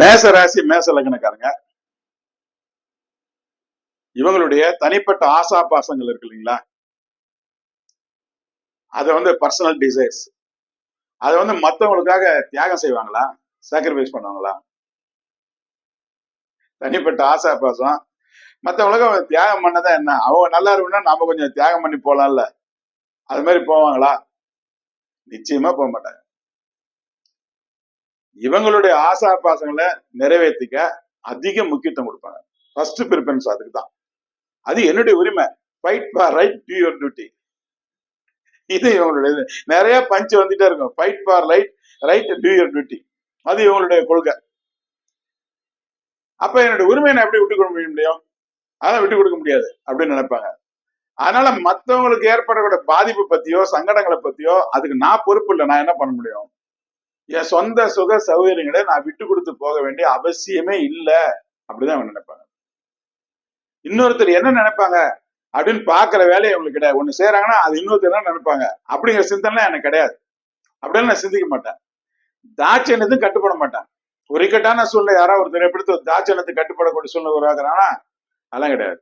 மேச ராசி மேச லக்னக்காரங்க இவங்களுடைய தனிப்பட்ட ஆசா பாசங்கள் இருக்கு இல்லைங்களா? அது வந்து பர்சனல் டிசைர்ஸ் அதை வந்து மற்றவங்களுக்காக தியாகம் செய்வாங்களா? சாக்ரிஃபைஸ் பண்ணுவாங்களா? தனிப்பட்ட ஆசா பாசம் மற்றவங்களுக்கு தியாகம் பண்ணதா என்ன? அவங்க நல்லா இருக்குன்னா நாம கொஞ்சம் தியாகம் பண்ணி போலாம்ல. அது மாதிரி போவாங்களா? நிச்சயமா போக மாட்டாங்க. இவங்களுடைய ஆசா பாசங்களை நிறைவேற்றிக்க அதிக முக்கியத்துவம் கொடுப்பாங்க. ஃபர்ஸ்ட் ப்ரிஃபரன்ஸ் அதுக்கு தான். அது என்னுடைய உரிமை. Fight for right to your duty இது இவங்களுடைய நிறைய பஞ்ச் வந்துட்டே இருக்கும். Fight for right right to your duty அது இவங்களுடைய கொள்கை. அப்ப என்னுடைய உரிமையை நான் எப்படி விட்டு கொடுக்க முடியும்? அதான் விட்டு கொடுக்க முடியாது அப்படின்னு நினைப்பாங்க. அதனால மத்தவங்களுக்கு ஏற்படக்கூடிய பாதிப்பு பத்தியோ சங்கடங்களை பத்தியோ அதுக்கு நான் பொறுப்பு இல்லை. நான் என்ன பண்ண முடியும்? என் சொந்த சுக சௌகரியங்களை நான் விட்டு கொடுத்து போக வேண்டிய அவசியமே இல்லை அப்படிதான் அவங்க நினைப்பாங்க இன்னொருத்தர் என்ன நினைப்பாங்க? அப்படின்னு பாக்குற வேலையை அவங்களுக்கு கிடையாது. ஒண்ணு செய்யறாங்கன்னா அது இன்னொருத்தர் தான் நினைப்பாங்க? அப்படிங்கிற சிந்தனை எனக்கு கிடையாது. அப்படின்னு நான் சிந்திக்க மாட்டேன். தாட்சியனத்துக்கு கட்டுப்பட மாட்டேன். ஒரு இக்கட்டான சூழ்நிலை யாராவது ஒருத்தர் எப்படி தாட்சியனத்துக்கு கட்டுப்படக்கூடிய சூழ்நிலை உருவாக்குறாங்கன்னா அதெல்லாம் கிடையாது.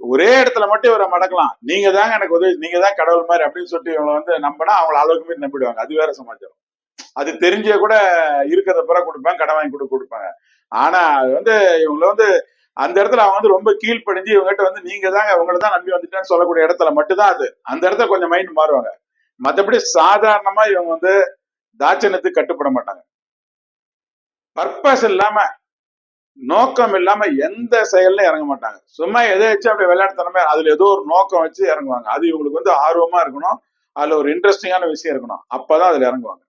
ஒரே இடத்துல மட்டும் இவரை மடக்கலாம். நீங்க தாங்க எனக்கு உதவி நீங்க தான் கடவுள் மாதிரி அப்படின்னு சொல்லிட்டு இவங்களை வந்து நம்பினா அவங்கள அளவுக்கு மீறி நம்பிடுவாங்க. அது வேற சமாச்சாரம். அது தெரிஞ்சே கூட இருக்கிறத பிற கொடுப்பாங்க கடன் வாங்கி கூட கொடுப்பாங்க ஆனா அது வந்து இவங்களை வந்து அந்த இடத்துல அவங்க வந்து ரொம்ப கீழ்ப்படிஞ்சு இவங்ககிட்ட வந்து நீங்க தாங்க உங்களை தான் நம்பி வந்துட்டேன்னு சொல்லக்கூடிய இடத்துல மட்டும்தான் அது. அந்த இடத்துல கொஞ்சம் மைண்ட் மாறுவாங்க. மற்றபடி சாதாரணமா இவங்க வந்து தாட்சணத்துக்கு கட்டுப்பட மாட்டாங்க. பர்பஸ் இல்லாம நோக்கம் இல்லாம எந்த செயல்ல இறங்க மாட்டாங்க. சும்மா எதை வச்சு அப்படி விளையாடுத்தனமே அதுல ஏதோ ஒரு நோக்கம் வச்சு இறங்குவாங்க. அது இவங்களுக்கு வந்து ஆர்வமா இருக்கணும். அதுல ஒரு இன்ட்ரெஸ்டிங்கான விஷயம் இருக்கணும். அப்பதான் அதுல இறங்குவாங்க.